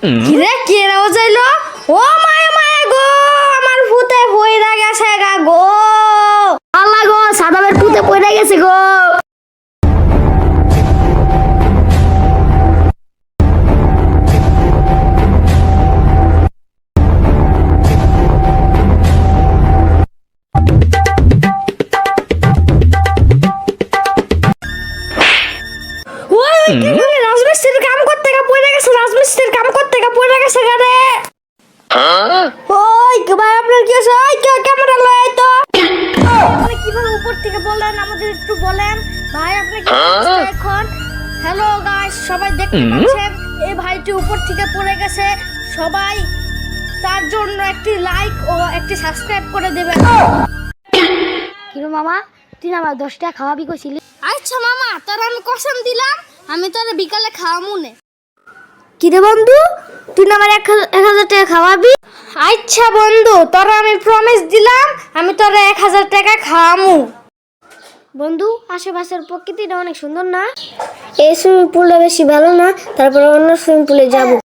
কিরে কে রাও যাইলো? ও মায়া মায়া গো আমার ভূতে পইরা গেছে গা গো। আল্লাহ গো সাদাবের ভূতে পইরা গেছে গো। কাম গেছে রাজমিস্ত্রির কাম করতে গা পড়ে গেছে গারে ওই কি ভাই আপনার কি হয়েছে? ওই কেউ ক্যামেরা লয় তো? আপনি কীভাবে উপর থেকে বললেন আমাদের একটু বলেন। ভাই আপনি কি এখন? হ্যালো গাইস সবাই দেখতে পাচ্ছেন? এই ভাইটি উপর থেকে পড়ে গেছে। সবাই তার জন্য একটি লাইক ও একটি সাবস্ক্রাইব করে দেবেন। কিরো মামা তুই আমার দশটা খাওয়াবি কইছিলি? আচ্ছা মামা তোর আমি কসম দিলাম আমি তোর বিকালে খাওয়ামু নে। কিরে বন্ধু? তুই আমার এক এক হাজার টাকা খাওয়াবি? আচ্ছা বন্ধু, তোর আমি প্রমিস দিলাম, আমি তোর এক হাজার টাকা খাওয়ামু। বন্ধু, আশেপাশের প্রকৃতিটা অনেক সুন্দর না? এই সুইমিং পুলটা বেশি ভালো না, তারপরে অন্য সুইমিং পুলে যাব।